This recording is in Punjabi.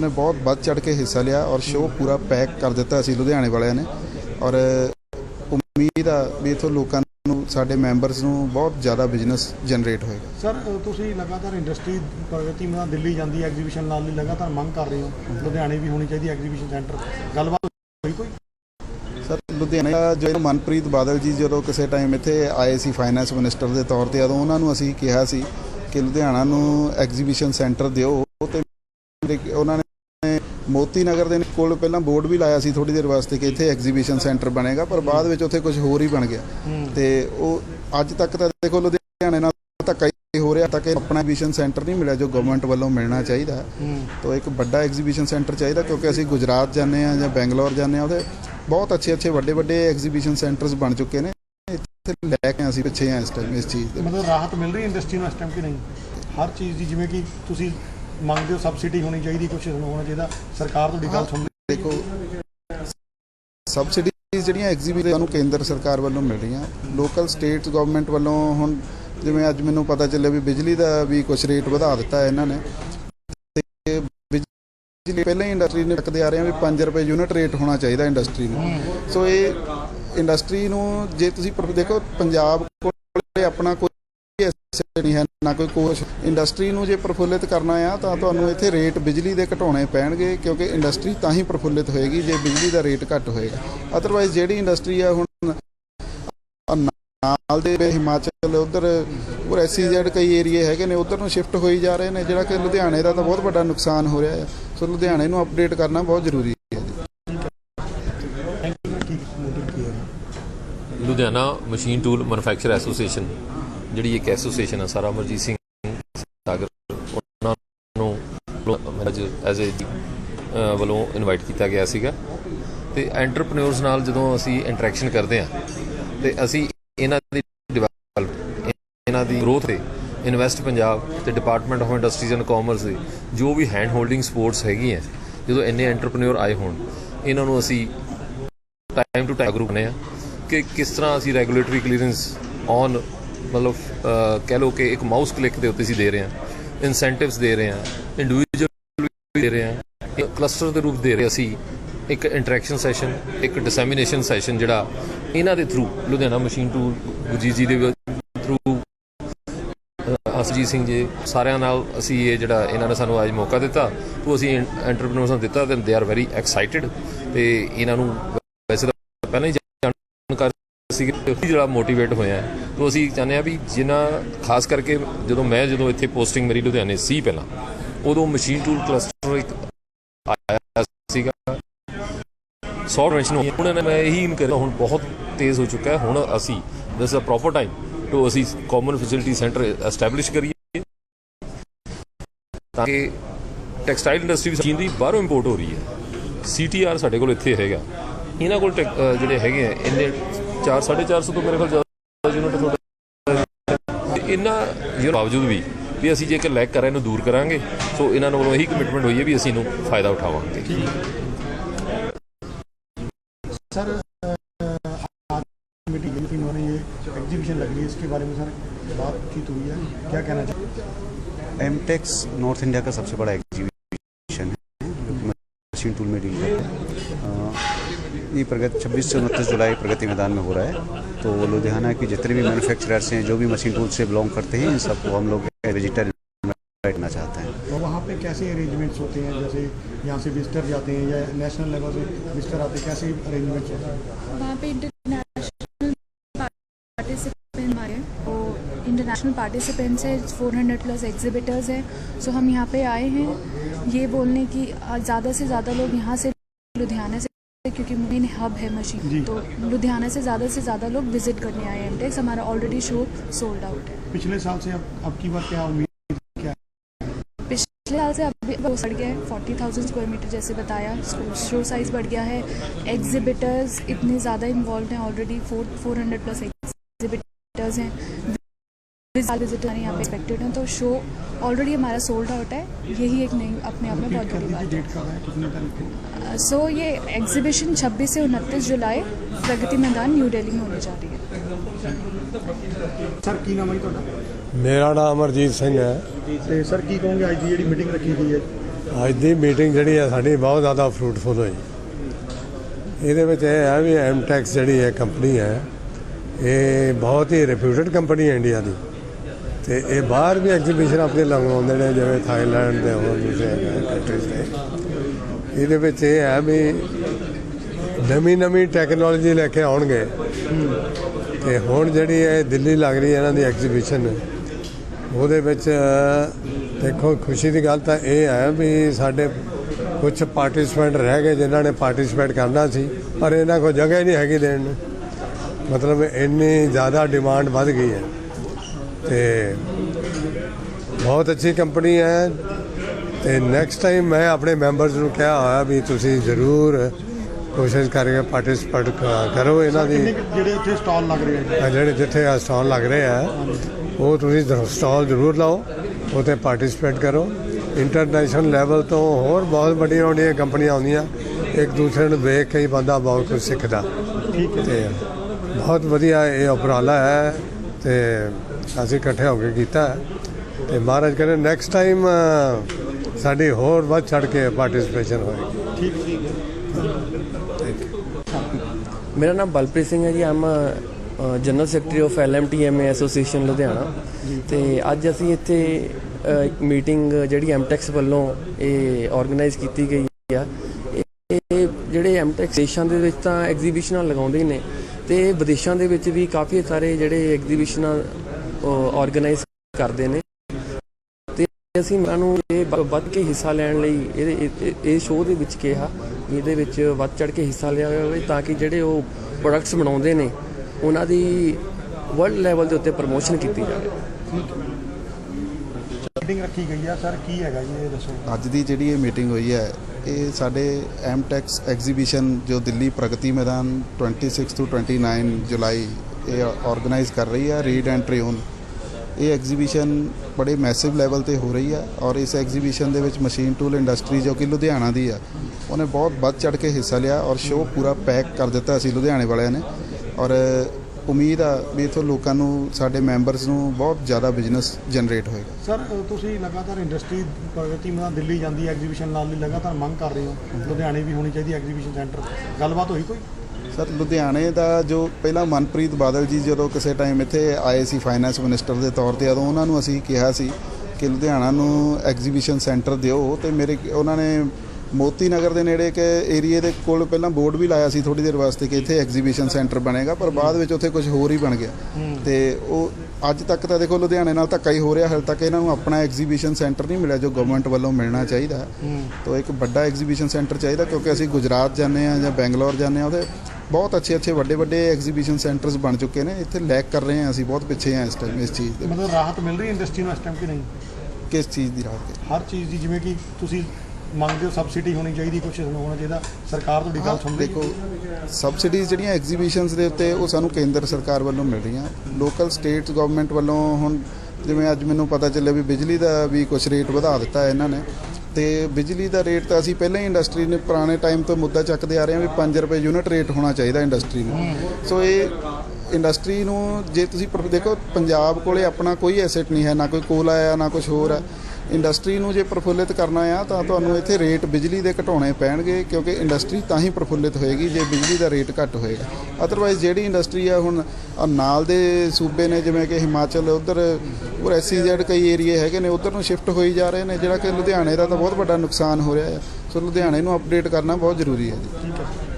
ਉਹਨੇ ਬਹੁਤ ਵੱਧ ਚੜ ਕੇ ਹਿੱਸਾ ਲਿਆ ਔਰ ਸ਼ੋਅ ਪੂਰਾ ਪੈਕ ਕਰ ਦਿੱਤਾ ਸੀ ਲੁਧਿਆਣੇ ਵਾਲਿਆਂ ਨੇ। ਔਰ ਉਮੀਦ ਆ ਵੀ ਇਥੋਂ ਲੋਕਾਂ ਨੂੰ ਸਾਡੇ ਮੈਂਬਰਸ ਨੂੰ ਬਹੁਤ ਜ਼ਿਆਦਾ ਬਿਜ਼ਨਸ ਜਨਰੇਟ ਹੋਏਗਾ। ਸਰ ਤੁਸੀਂ ਲਗਾਤਾਰ ਇੰਡਸਟਰੀ ਪ੍ਰਗਤੀ ਨਾਲ ਦਿੱਲੀ ਜਾਂਦੀ ਐਗਜ਼ੀਬਿਸ਼ਨ ਨਾਲ ਦੀ ਲਗਾਤਾਰ ਮੰਗ ਕਰ ਰਹੇ ਹੋ। ਲੁਧਿਆਣੇ ਵੀ ਹੋਣੀ ਚਾਹੀਦੀ ਐਗਜ਼ੀਬਿਸ਼ਨ ਸੈਂਟਰ ਗੱਲਬਾਤ ਹੋਈ ਕੋਈ? ਸਰ ਲੁਧਿਆਣੇ ਦਾ ਜੋ ਮਨਪ੍ਰੀਤ ਬਾਦਲ ਜੀ ਜਦੋਂ ਕਿਸੇ ਟਾਈਮ ਇੱਥੇ ਆਏ ਸੀ ਫਾਈਨੈਂਸ ਮਿਨਿਸਟਰ ਦੇ ਤੌਰ ਤੇ ਉਦੋਂ ਉਹਨਾਂ ਨੂੰ ਅਸੀਂ ਕਿਹਾ ਸੀ ਕਿ ਲੁਧਿਆਣਾ ਨੂੰ ਐਗਜ਼ੀਬਿਸ਼ਨ ਸੈਂਟਰ ਦਿਓ ਤੇ ਉਹਨਾਂ ਮੋਤੀ ਨਗਰ ਦੇ ਕੋਲ ਪਹਿਲਾਂ ਬੋਰਡ ਵੀ ਲਾਇਆ ਸੀ ਥੋੜੀ ਦੇਰ ਵਾਸਤੇ ਕਿ ਇੱਥੇ ਐਗਜ਼ੀਬਿਸ਼ਨ ਸੈਂਟਰ ਬਣੇਗਾ ਪਰ ਬਾਅਦ ਵਿੱਚ ਉੱਥੇ ਕੁਝ ਹੋਰ ਹੀ ਬਣ ਗਿਆ। ਤੇ ਉਹ ਅੱਜ ਤੱਕ ਤਾਂ ਦੇਖੋ ਲੁਧਿਆਣੇ ਨਾਲ ਧੱਕਾ ਹੀ ਹੋ ਰਿਹਾ ਤੱਕ ਆਪਣਾ ਐਗਜ਼ੀਬਿਸ਼ਨ ਸੈਂਟਰ ਨਹੀਂ ਮਿਲਿਆ ਜੋ ਗਵਰਨਮੈਂਟ ਵੱਲੋਂ ਮਿਲਣਾ ਚਾਹੀਦਾ। ਤਾਂ ਇੱਕ ਵੱਡਾ ਐਗਜ਼ੀਬਿਸ਼ਨ ਸੈਂਟਰ ਚਾਹੀਦਾ ਕਿਉਂਕਿ ਅਸੀਂ ਗੁਜਰਾਤ ਜਾਂਦੇ ਆ ਜਾਂ ਬੈਂਗਲੌਰ ਜਾਂਦੇ ਆ ਉਹਦੇ ਬਹੁਤ ਅੱਛੇ ਅੱਛੇ ਵੱਡੇ ਵੱਡੇ ਐਗਜ਼ੀਬਿਸ਼ਨ ਸੈਂਟਰਸ ਬਣ ਚੁੱਕੇ ਨੇ। ਇੱਥੇ ਲੈ ਕੇ ਅਸੀਂ ਪਿੱਛੇ ਆ ਇਸ ਟਾਈਮ ਇਸ ਚੀਜ਼ ਦੇ ਮਤਲਬ ਰਾਹਤ ਮਿਲ ਰਹੀ ਇੰਡਸਟਰੀ ਨੂੰ ਇਸ ਟਾਈਮ ਕਿ ਨਹੀਂ? ਹਰ ਚੀਜ਼ ਦੀ ਜਿਵੇਂ ਕਿ ਤੁਸੀਂ ਮੰਗਦੇ ਹੋ ਸਬਸਿਡੀ ਹੋਣੀ ਚਾਹੀਦੀ ਕੁਝ ਹੋਣਾ ਚਾਹੀਦਾ। ਸਰਕਾਰ ਤੁਹਾਡੀ ਗੱਲ ਸੁਣ ਦੇਖੋ ਸਬਸਿਡੀਜ਼ ਜਿਹੜੀਆਂ ਐਗਜ਼ੀਬਿਸ਼ਨ ਨੂੰ ਕੇਂਦਰ ਸਰਕਾਰ ਵੱਲੋਂ ਮਿਲ ਰਹੀਆਂ। ਲੋਕਲ ਸਟੇਟ ਗਵਰਨਮੈਂਟ ਵੱਲੋਂ ਹੁਣ ਜਿਵੇਂ ਅੱਜ ਮੈਨੂੰ ਪਤਾ ਚੱਲਿਆ ਵੀ ਬਿਜਲੀ ਦਾ ਵੀ ਕੁਝ ਰੇਟ ਵਧਾ ਦਿੱਤਾ ਇਹਨਾਂ ਨੇ। ਤੇ ਬਿਜਲੀ ਪਹਿਲਾਂ ਹੀ ਇੰਡਸਟਰੀ ਨੇ ਰੱਖਦੇ ਆ ਰਹੇ ਆ ਵੀ 5 ਰੁਪਏ ਯੂਨਿਟ ਰੇਟ ਹੋਣਾ ਚਾਹੀਦਾ ਇੰਡਸਟਰੀ ਨੂੰ। ਸੋ ਇਹ ਇੰਡਸਟਰੀ ਨੂੰ ਜੇ ਤੁਸੀਂ ਦੇਖੋ ਪੰਜਾਬ ਕੋਲ ਆਪਣਾ ਕੋਈ ਨਹੀਂ ਹੈ, ਨਾ ਕੋਈ ਕੋਸ਼। ਇੰਡਸਟਰੀ ਨੂੰ ਜੇ ਪ੍ਰਫੁੱਲਿਤ ਕਰਨਾ ਆ, ਤਾਂ ਤੁਹਾਨੂੰ ਇੱਥੇ ਰੇਟ ਬਿਜਲੀ ਦੇ ਘਟਾਉਣੇ ਪੈਣਗੇ, ਕਿਉਂਕਿ ਇੰਡਸਟਰੀ ਤਾਂ ਹੀ ਪ੍ਰਫੁੱਲਿਤ ਹੋਏਗੀ, ਜੇ ਬਿਜਲੀ ਦਾ ਰੇਟ ਘੱਟ ਹੋਏਗਾ। ਅਦਰਵਾਈਜ਼ ਜਿਹੜੀ ਇੰਡਸਟਰੀ ਆ ਹੁਣ ਨਾਲ ਦੇ ਹਿਮਾਚਲ, ਉਧਰ ਔਰ ਐਸਸੀਜ਼ੈਡ ਕਈ ਏਰੀਏ ਹੈਗੇ ਨੇ, ਉਧਰ ਨੂੰ ਸ਼ਿਫਟ ਹੋਈ ਜਾ ਰਹੇ ਨੇ, ਜਿਹੜਾ ਕਿ ਲੁਧਿਆਣੇ ਦਾ ਤਾਂ ਬਹੁਤ ਵੱਡਾ ਨੁਕਸਾਨ ਹੋ ਰਿਹਾ ਹੈ ਸੋ ਲੁਧਿਆਣੇ ਨੂੰ ਅਪਡੇਟ ਕਰਨਾ ਬਹੁਤ ਜ਼ਰੂਰੀ ਹੈ Ludhiana machine tool manufacture association. ਜਿਹੜੀ ਇੱਕ ਐਸੋਸੀਏਸ਼ਨ ਹੈ ਸਾਰਾ ਅਮਰਜੀਤ ਸਿੰਘ ਸਾਗਰ, ਉਹਨਾਂ ਨੂੰ ਅੱਜ ਐਜ਼ ਏ ਵੱਲੋਂ ਇਨਵਾਈਟ ਕੀਤਾ ਗਿਆ ਸੀਗਾ। ਤੇ ਐਂਟਰਪ੍ਰੈਨਿਓਰਸ ਨਾਲ ਜਦੋਂ ਅਸੀਂ ਇੰਟਰੈਕਸ਼ਨ ਕਰਦੇ ਹਾਂ, ਤੇ ਅਸੀਂ ਇਹਨਾਂ ਦੀ ਡਿਵੈਲਪ ਇਹਨਾਂ ਦੀ ਗਰੋਥ ਤੇ ਇਨਵੈਸਟ ਪੰਜਾਬ ਤੇ department of industries and commerce ਦੇ ਜੋ ਵੀ ਹੈਂਡ ਹੋਲਡਿੰਗ ਸਪੋਰਟਸ ਹੈਗੀਆਂ, ਜਦੋਂ ਇੰਨੇ ਐਂਟਰਪ੍ਰੈਨਿਓਰ ਆਏ ਹੋਣ, ਇਹਨਾਂ ਨੂੰ ਅਸੀਂ ਟਾਈਮ ਟੂ ਟਾਈਮ ਗਰੁੱਪ ਨੇ ਆ ਕਿ ਕਿਸ ਤਰ੍ਹਾਂ ਅਸੀਂ ਰੈਗੂਲੇਟਰੀ ਕਲੀਅਰੈਂਸ ਔਨ ਮਤਲਬ ਕਹਿ ਲਓ ਕਿ ਇੱਕ ਮਾਊਸ ਕਲਿੱਕ ਦੇ ਉੱਤੇ ਅਸੀਂ ਦੇ ਰਹੇ ਹਾਂ ਇਨਸੈਂਟਿਵਸ ਦੇ ਰਹੇ ਹਾਂ ਇੰਡੀਵਿਜੂਅਲ ਦੇ ਰਹੇ ਹਾਂ ਕਲਸਟਰ ਦੇ ਰੂਪ ਦੇ ਰਹੇ ਅਸੀਂ, ਇੱਕ ਇੰਟਰੈਕਸ਼ਨ ਸੈਸ਼ਨ ਇੱਕ ਡਿਸੈਮੀਨੇਸ਼ਨ ਸੈਸ਼ਨ ਜਿਹੜਾ ਇਹਨਾਂ ਦੇ through Ludhiana machine tool Gurjeet ji ਦੇ ਥਰੂ ਅਸਜੀਤ ਸਿੰਘ ਜੀ, ਸਾਰਿਆਂ ਨਾਲ ਅਸੀਂ ਇਹ ਜਿਹੜਾ ਇਹਨਾਂ ਨੇ ਸਾਨੂੰ ਅੱਜ ਮੌਕਾ ਦਿੱਤਾ, ਉਹ ਅਸੀਂ ਐਂਟਰਪ੍ਰੀਨਰਸ ਨੂੰ ਦਿੱਤਾ ਤੇ ਦੇ ਆਰ ਵੈਰੀ ਐਕਸਾਈਟਿਡ ਤੇ ਇਹਨਾਂ ਨੂੰ ਵੈਸੇ ਤਾਂ ਪਹਿਲਾਂ ਹੀ ਅਸੀਂ ਜਿਹੜਾ ਮੋਟੀਵੇਟ ਹੋਇਆ ਹੈ। ਤੋਂ ਅਸੀਂ ਚਾਹੁੰਦੇ ਆ ਵੀ ਜਿਨ੍ਹਾਂ ਖਾਸ ਕਰਕੇ ਜਦੋਂ ਮੈਂ ਜਦੋਂ ਇੱਥੇ ਪੋਸਟਿੰਗ ਮੇਰੀ ਲੁਧਿਆਣੇ ਸੀ ਪਹਿਲਾਂ, ਉਦੋਂ ਮਸ਼ੀਨ ਟੂਲ ਕਲਸਟਰ ਇੱਕ ਆਇਆ ਸੀਗਾ। ਸੌਫਟ ਹੁਣ ਮੈਂ ਇਹੀ ਇਨਕਰ ਹੁਣ ਬਹੁਤ ਤੇਜ਼ ਹੋ ਚੁੱਕਾ ਹੈ। ਹੁਣ ਅਸੀਂ this a proper time to ਅਸੀਂ ਕਾਮਨ ਫੈਸਿਲਿਟੀ ਸੈਂਟਰ ਐਸਟੈਬਲਿਸ਼ ਕਰੀਏ। ਤਾਂ ਕਿ ਟੈਕਸਟਾਈਲ ਇੰਡਸਟਰੀ ਮਸ਼ੀਨਰੀ ਬਾਹਰੋਂ ਇੰਪੋਰਟ ਹੋ ਰਹੀ ਹੈ। ਸੀਟੀਆਰ ਸਾਡੇ ਕੋਲ ਇੱਥੇ ਹੈਗਾ। ਇਹਨਾਂ ਕੋਲ ਟੈਕ- ਜਿਹੜੇ ਹੈਗੇ ਆ ਇੰਨੇ 4 450 ਤੋਂ ਮੇਰੇ ਕੋਲ ਜ਼ਿਆਦਾ ਯੂਨਿਟ ਤੁਹਾਡੇ ਇਹਨਾਂ ਯੂਨਿਟ ਬਾਵਜੂਦ ਵੀ ਵੀ ਅਸੀਂ ਜੇਕਰ ਲੈਕ ਕਰ ਰਹੇ ਨੂੰ ਦੂਰ ਕਰਾਂਗੇ ਸੋ ਇਹਨਾਂ ਨੂੰ ਵੱਲੋਂ ਇਹੀ ਕਮਿਟਮੈਂਟ ਹੋਈ ਹੈ ਵੀ ਅਸੀਂ ਇਹਨੂੰ ਫਾਇਦਾ ਉਠਾਵਾਂਗੇ सर मीटिंग हुई थी उन्होंने ये एग्जीबिशन लग रही है इसके बारे में सर बातचीत हुई है क्या कहना चाहिए एमटेक्स नॉर्थ इंडिया का सबसे बड़ा एग्जीबिशन है जो कि मशीन टूल में डील करता है अ, ये प्रगति 26 से उनतीस जुलाई प्रगति मैदान में हो रहा है। तो लुधियाना के जितने भी मैन्युफैक्चरर्स हैं जो भी मशीन टूल से बिलोंग करते हैं इन सबको हम लोग विजिटर करना चाहते हैं। और वहाँ पे कैसे अरेंजमेंट्स होते हैं? जैसे यहाँ से विजिटर जाते हैं या नेशनल लेवल से विजिटर आते हैं कैसे अरेंजमेंट्स होते हैं? वहाँ पे इंटरनेशनल पार्टिसिपेंट हमारे वो इंटरनेशनल पार्टिसिपेंट्स है 400 प्लस एग्जिबिटर्स हैं। सो हम यहाँ पे आए हैं। ये बोलने की ज़्यादा से ज़्यादा लोग यहाँ से लुधियाना से क्योंकि मेन हब है मशीन। तो लुधियाना से ज़्यादा से ज़्यादा लोग विज़िट करने आए हैं। एमटेक्स हमारा ऑलरेडी शो सोल्ड आउट है। पिछले साल से अब अब की बार क्या उम्मीद क्या? पिछले साल से अभी वो बढ़ गया है। फोर्टी थाउज़ेंड स्क्वायर मीटर जैसे बताया। शो साइज़ बढ़ गया है। एग्जिबिटर्स इतने ज़्यादा इन्वॉल्व हैं already four four hundred plus exhibitors हैं। विजिटर यहाँ पे एक्सपेक्टेड हैं तो शो ऑलरेडी हमारा सोल्ड आउट है यही एक नई अपने आप में रिपीट बहुत कर बड़ी दीजिए बात डेट कब है कितने तारीख को है सो ये एग्जीबिशन 26 से 29 जुलाई प्रगति मैदान न्यू दिल्ली में होने जा रही है ਸਰ ਕੀ ਨਾਮ ਹੈ ਜੀ ਤੁਹਾਡਾ ਮੇਰਾ ਨਾਮ ਅਮਰਜੀਤ ਸਿੰਘ ਹੈ ਤੇ ਸਰ ਕੀ ਕਹੋਗੇ ਅੱਜ ਦੀ ਜਿਹੜੀ ਮੀਟਿੰਗ ਰੱਖੀ ਗਈ ਹੈ ਅੱਜ ਦੀ ਮੀਟਿੰਗ ਜਿਹੜੀ ਹੈ ਸਾਡੀ ਬਹੁਤ ਜ਼ਿਆਦਾ ਫਰੂਟਫੁਲ ਹੋਈ ਇਹਦੇ ਵਿੱਚ ਇਹ ਹੈ ਵੀ ਐਮਟੈਕਸ ਜਿਹੜੀ ਹੈ ਕੰਪਨੀ ਹੈ ਇਹ ਬਹੁਤ ਹੀ ਰਿਪਿਊਟਡ ਕੰਪਨੀ ਹੈ ਇੰਡੀਆ ਦੀ ਤੇ ਇਹ ਬਾਹਰ ਵੀ ਐਗਜ਼ੀਬਿਸ਼ਨ ਆਪਣੇ ਲਗਵਾਉਂਦੇ ਨੇ, ਜਿਵੇਂ ਥਾਈਲੈਂਡ ਦੇ ਹੋਰ ਦੂਸਰੇ ਕੰਟਰੀਜ਼ ਦੇ ਇਹਦੇ ਵਿੱਚ ਇਹ ਹੈ ਵੀ ਨਵੀਂ ਨਵੀਂ ਟੈਕਨੋਲੋਜੀ ਲੈ ਕੇ ਆਉਣਗੇ। ਤੇ ਹੁਣ ਜਿਹੜੀ ਇਹ ਦਿੱਲੀ ਲੱਗ ਰਹੀ ਹੈ ਇਹਨਾਂ ਦੀ ਐਗਜ਼ੀਬਿਸ਼ਨ ਉਹਦੇ ਵਿੱਚ ਦੇਖੋ, ਖੁਸ਼ੀ ਦੀ ਗੱਲ ਤਾਂ ਇਹ ਹੈ ਵੀ ਸਾਡੇ ਕੁਝ ਪਾਰਟਿਸਪੈਂਟ ਰਹਿ ਗਏ ਜਿਨ੍ਹਾਂ ਨੇ ਪਾਰਟਿਸਪੇਟ ਕਰਨਾ ਸੀ, ਪਰ ਇਹਨਾਂ ਕੋਲ ਜਗ੍ਹਾ ਹੀ ਨਹੀਂ ਹੈਗੀ ਦੇਣ ਨੂੰ। ਮਤਲਬ ਇੰਨੀ ਜ਼ਿਆਦਾ ਡਿਮਾਂਡ ਵੱਧ ਗਈ ਹੈ। ਤੇ ਬਹੁਤ ਅੱਛੀ ਕੰਪਨੀ ਹੈ। ਤੇ ਨੈਕਸਟ ਟਾਈਮ ਮੈਂ ਆਪਣੇ ਮੈਂਬਰਸ ਨੂੰ ਕਿਹਾ ਹੋਇਆ ਵੀ ਤੁਸੀਂ ਜ਼ਰੂਰ ਕੋਸ਼ਿਸ਼ ਕਰਕੇ ਪਾਰਟਿਸਪੇਟ ਕਰੋ ਇਹਨਾਂ ਦੀ। ਜਿਹੜੇ ਇੱਥੇ ਸਟਾਲ ਲੱਗ ਰਹੇ ਆ ਜਿਹੜੇ ਜਿੱਥੇ ਆ ਸਟਾਲ ਲੱਗ ਰਹੇ ਆ ਉਹ ਤੁਸੀਂ ਸਟਾਲ ਜ਼ਰੂਰ ਲਾਓ ਉਤੇ ਪਾਰਟਿਸਿਪੇਟ ਕਰੋ। ਇੰਟਰਨੈਸ਼ਨਲ ਲੈਵਲ ਤੋਂ ਹੋਰ ਬਹੁਤ ਵੱਡੀਆਂ ਵੱਡੀਆਂ ਕੰਪਨੀਆਂ ਆਉਂਦੀਆਂ ਇੱਕ ਦੂਸਰੇ ਨੂੰ ਵੇਖ ਕੇ ਹੀ ਬੰਦਾ ਬਹੁਤ ਕੁਝ ਸਿੱਖਦਾ। ਠੀਕ ਹੈ। ਬਹੁਤ ਵਧੀਆ ਇਹ ਉਪਰਾਲਾ ਹੈ ਤੇ ਅਸੀਂ ਇਕੱਠੇ ਹੋ ਕੇ ਕੀਤਾ ਤੇ ਮਹਾਰਾਜ ਕਰੇ ਨੈਕਸਟ ਟਾਈਮ ਸਾਡੀ ਹੋਰ ਵੱਧ ਚੜ ਕੇ ਪਾਰਟਿਸਿਪੇਸ਼ਨ ਹੋਏਗੀ। ਠੀਕ ਠੀਕ ਹੈ। ਮੇਰਾ ਨਾਮ ਬਲਪ੍ਰੀਤ ਸਿੰਘ ਹੈ ਜੀ। ਆਮ general secretary of LMTMA association Ludhiana ਤੇ ਅੱਜ ਅਸੀਂ ਇੱਥੇ ਇੱਕ ਮੀਟਿੰਗ ਜਿਹੜੀ ਐਮਟੈਕਸ ਵੱਲੋਂ ਇਹ ਆਰਗੇਨਾਈਜ਼ ਕੀਤੀ ਗਈ ਆ। ਇਹ ਇਹ ਜਿਹੜੇ ਐਮਟੈਕਸ ਦੇਸ਼ਾਂ ਦੇ ਵਿੱਚ ਤਾਂ ਐਗਜ਼ੀਬਿਸ਼ਨਾਂ ਲਗਾਉਂਦੇ ਨੇ ਤੇ ਵਿਦੇਸ਼ਾਂ ਦੇ ਵਿੱਚ ਵੀ ਕਾਫੀ ਸਾਰੇ ਜਿਹੜੇ ਐਗਜ਼ੀਬਿਸ਼ਨਾਂ ਆਰਗੇਨਾਈਜ਼ ਕਰਦੇ ਨੇ। ਤੇ ਅਸੀਂ ਉਹਨਾਂ ਨੂੰ ਇਹ ਵ- ਵੱਧ ਕੇ ਹਿੱਸਾ ਲੈਣ ਲਈ ਇਹਦੇ ਇਹ- ਸ਼ੋਅ ਦੇ ਵਿੱਚ ਕਿਹਾ ਇਹਦੇ ਵਿੱਚ ਵੱਧ ਚੜ ਕੇ ਹਿੱਸਾ ਲਿਆ ਜਾਵੇ ਤਾਂ ਕਿ ਜਿਹੜੇ ਉਹ ਪ੍ਰੋਡਕਟਸ ਬਣਾਉਂਦੇ ਨੇ ਉਹਨਾਂ ਦੀ ਵਰਲਡ ਲੈਵਲ ਦੇ ਉੱਤੇ ਪ੍ਰਮੋਸ਼ਨ ਕੀਤੀ ਜਾਵੇ। ਮੀਟਿੰਗ ਰੱਖੀ ਗਈ ਆ ਸਰ ਕੀ ਹੈਗਾ ਜੀ ਇਹ ਦੱਸੋ? ਅੱਜ ਦੀ ਜਿਹੜੀ ਇਹ ਮੀਟਿੰਗ ਹੋਈ ਹੈ ਇਹ ਸਾਡੇ ਐਮਟੈਕਸ ਐਗਜ਼ੀਬਿਸ਼ਨ ਜੋ ਦਿੱਲੀ ਪ੍ਰਗਤੀ ਮੈਦਾਨ 26 ਤੋਂ 29 ਜੁਲਾਈ ਇਹ ਆਰਗੇਨਾਈਜ਼ ਕਰ ਰਹੀ ਹੈ ਰੀਡ ਐਂਡ ਟ੍ਰਿਊਨ ਇਹ ਐਗਜ਼ੀਬਿਸ਼ਨ ਬੜੇ ਮੈਸਿਵ ਲੈਵਲ ਤੇ ਹੋ ਰਹੀ ਹੈ ਔਰ ਇਸ ਐਗਜ਼ੀਬਿਸ਼ਨ ਦੇ ਵਿੱਚ ਮਸ਼ੀਨ ਟੂਲ ਇੰਡਸਟਰੀ ਜੋ ਕਿ ਲੁਧਿਆਣਾ ਦੀ ਆ, ਉਹਨੇ ਬਹੁਤ ਵੱਧ ਚੜ ਕੇ ਹਿੱਸਾ ਲਿਆ ਔਰ ਸ਼ੋਅ ਪੂਰਾ ਪੈਕ ਕਰ ਦਿੱਤਾ ਸੀ ਲੁਧਿਆਣੇ ਵਾਲਿਆਂ ਨੇ। ਔਰ ਉਮੀਦ ਆ ਵੀ ਇਥੋਂ ਲੋਕਾਂ ਨੂੰ, ਸਾਡੇ ਮੈਂਬਰਸ ਨੂੰ ਬਹੁਤ ਜ਼ਿਆਦਾ ਬਿਜ਼ਨਸ ਜਨਰੇਟ ਹੋਏਗਾ। ਸਰ ਤੁਸੀਂ ਲਗਾਤਾਰ ਇੰਡਸਟਰੀ ਪ੍ਰਗਤੀ ਮੈਦਾਨ ਦਿੱਲੀ ਜਾਂਦੀ ਐਗਜ਼ੀਬਿਸ਼ਨ ਨਾਲ ਲਗਾਤਾਰ ਮੰਗ ਕਰ ਰਹੇ ਹੋ। ਲੁਧਿਆਣੇ ਵੀ ਹੋਣੀ ਚਾਹੀਦੀ ਐਗਜ਼ੀਬਿਸ਼ਨ ਸੈਂਟਰ ਗੱਲਬਾਤ ਹੋਈ ਕੋਈ? ਸਰ ਲੁਧਿਆਣੇ ਦਾ ਜੋ ਪਹਿਲਾਂ ਮਨਪ੍ਰੀਤ ਬਾਦਲ ਜੀ ਜਦੋਂ ਕਿਸੇ ਟਾਈਮ ਇੱਥੇ ਆਏ ਸੀ ਫਾਈਨੈਂਸ ਮਿਨਿਸਟਰ ਦੇ ਤੌਰ ਤੇ ਉਦੋਂ ਉਹਨਾਂ ਨੂੰ ਅਸੀਂ ਕਿਹਾ ਸੀ ਕਿ ਲੁਧਿਆਣਾ ਨੂੰ ਐਗਜ਼ੀਬਿਸ਼ਨ ਸੈਂਟਰ ਦਿਓ ਤੇ ਮੇਰੇ ਉਹਨਾਂ ਨੇ ਮੋਤੀ ਨਗਰ ਦੇ ਨੇੜੇ ਇੱਕ ਏਰੀਏ ਦੇ ਕੋਲ ਪਹਿਲਾਂ ਬੋਰਡ ਵੀ ਲਾਇਆ ਸੀ ਥੋੜੀ ਦੇਰ ਵਾਸਤੇ ਕਿ ਇੱਥੇ ਐਗਜ਼ੀਬਿਸ਼ਨ ਸੈਂਟਰ ਬਣੇਗਾ ਪਰ ਬਾਅਦ ਵਿੱਚ ਉੱਥੇ ਕੁਝ ਹੋਰ ਹੀ ਬਣ ਗਿਆ ਤੇ ਉਹ ਅੱਜ ਤੱਕ ਤਾਂ ਦੇਖੋ ਲੁਧਿਆਣੇ ਨਾਲ ਧੱਕਾ ਹੀ ਹੋ ਰਿਹਾ ਹਾਲੇ ਤੱਕ ਇਹਨਾਂ ਨੂੰ ਆਪਣਾ ਐਗਜ਼ੀਬਿਸ਼ਨ ਸੈਂਟਰ ਨਹੀਂ ਮਿਲਿਆ ਜੋ ਗਵਰਨਮੈਂਟ ਵੱਲੋਂ ਮਿਲਣਾ ਚਾਹੀਦਾ। ਤਾਂ ਇੱਕ ਵੱਡਾ ਐਗਜ਼ੀਬਿਸ਼ਨ ਸੈਂਟਰ ਚਾਹੀਦਾ ਕਿਉਂਕਿ ਅਸੀਂ ਗੁਜਰਾਤ ਜਾਂਦੇ ਆ ਜਾਂ ਬੈਂਗਲੌਰ ਜਾਂਦੇ ਆ ਉਹਦੇ ਬਹੁਤ ਅੱਛੇ ਅੱਛੇ ਵੱਡੇ ਵੱਡੇ ਐਗਜ਼ੀਬਿਸ਼ਨ ਸੈਂਟਰਸ ਬਣ ਚੁੱਕੇ ਨੇ। ਇੱਥੇ ਲੈਕ ਕਰ ਰਹੇ ਆ ਅਸੀਂ ਬਹੁਤ ਪਿੱਛੇ ਆ ਇਸ ਟਾਈਮ ਇਸ ਚੀਜ਼ ਦੇ ਮਤਲਬ ਰਾਹਤ ਮਿਲ ਰਹੀ ਇੰਡਸਟਰੀ ਨੂੰ ਇਸ ਟਾਈਮ ਕਿ ਨਹੀਂ? ਕਿਸ ਚੀਜ਼ ਦੀ ਰਾਹਤ ਹੈ? ਹਰ ਚੀਜ਼ ਦੀ ਜਿਵੇਂ ਕਿ ਤੁਸੀਂ ਮੰਗਦੇ ਹੋ ਸਬਸਿਡੀ ਹੋਣੀ ਚਾਹੀਦੀ ਕੁਛ ਹੋਣਾ ਚਾਹੀਦਾ ਸਰਕਾਰ ਤੁਹਾਡੀ ਗੱਲ ਸੁਣ ਰਹੀ ਦੇਖੋ ਸਬਸਿਡੀਜ਼ ਜਿਹੜੀਆਂ ਐਗਜ਼ੀਬਿਸ਼ਨਸ ਦੇ ਉੱਤੇ ਉਹ ਸਾਨੂੰ ਕੇਂਦਰ ਸਰਕਾਰ ਵੱਲੋਂ ਮਿਲ ਰਹੀਆਂ। ਲੋਕਲ ਸਟੇਟ ਗਵਰਨਮੈਂਟ ਵੱਲੋਂ ਹੁਣ ਜਿਵੇਂ ਅੱਜ ਮੈਨੂੰ ਪਤਾ ਚੱਲਿਆ ਵੀ ਬਿਜਲੀ ਦਾ ਵੀ ਕੁਝ ਰੇਟ ਵਧਾ ਦਿੱਤਾ ਹੈ ਇਹਨਾਂ ਨੇ। ਤੇ ਬਿਜਲੀ ਦਾ ਰੇਟ ਤਾਂ ਅਸੀਂ ਪਹਿਲਾਂ ਹੀ ਇੰਡਸਟਰੀ ਨੇ ਪੁਰਾਣੇ ਟਾਈਮ ਤੋਂ ਮੁੱਦਾ ਚੱਕਦੇ ਆ ਰਹੇ ਹਾਂ ਵੀ 5 ਰੁਪਏ ਯੂਨਿਟ ਰੇਟ ਹੋਣਾ ਚਾਹੀਦਾ ਇੰਡਸਟਰੀ ਨੂੰ। ਸੋ ਇਹ ਇੰਡਸਟਰੀ ਨੂੰ ਜੇ ਤੁਸੀਂ ਦੇਖੋ, ਪੰਜਾਬ ਕੋਲੇ ਆਪਣਾ ਕੋਈ ਐਸੈਟ ਨਹੀਂ ਹੈ, ਨਾ ਕੋਈ ਕੋਲਾ ਆ ਨਾ ਕੁਝ ਹੋਰ ਹੈ। ਇੰਡਸਟਰੀ ਨੂੰ ਜੇ ਪ੍ਰਫੁੱਲਿਤ ਕਰਨਾ ਆ, ਤਾਂ ਤੁਹਾਨੂੰ ਇੱਥੇ ਰੇਟ ਬਿਜਲੀ ਦੇ ਘਟਾਉਣੇ ਪੈਣਗੇ, ਕਿਉਂਕਿ ਇੰਡਸਟਰੀ ਤਾਂ ਹੀ ਪ੍ਰਫੁੱਲਿਤ ਹੋਏਗੀ ਜੇ ਬਿਜਲੀ ਦਾ ਰੇਟ ਘੱਟ ਹੋਏਗਾ। ਅਦਰਵਾਈਜ਼ ਜਿਹੜੀ ਇੰਡਸਟਰੀ ਆ, ਹੁਣ ਨਾਲ ਦੇ ਸੂਬੇ ਨੇ, ਜਿਵੇਂ ਕਿ ਹਿਮਾਚਲ, ਉਧਰ ਔਰ ਐਸਸੀਜ਼ੈਡ ਕਈ ਏਰੀਏ ਹੈਗੇ ਨੇ, ਉਧਰ ਨੂੰ ਸ਼ਿਫਟ ਹੋਈ ਜਾ ਰਹੇ ਨੇ, ਜਿਹੜਾ ਕਿ ਲੁਧਿਆਣੇ ਦਾ ਤਾਂ ਬਹੁਤ ਵੱਡਾ ਨੁਕਸਾਨ ਹੋ ਰਿਹਾ ਹੈ ਸੋ ਲੁਧਿਆਣੇ ਨੂੰ ਅਪਡੇਟ ਕਰਨਾ ਬਹੁਤ ਜ਼ਰੂਰੀ ਹੈ ਜੀ।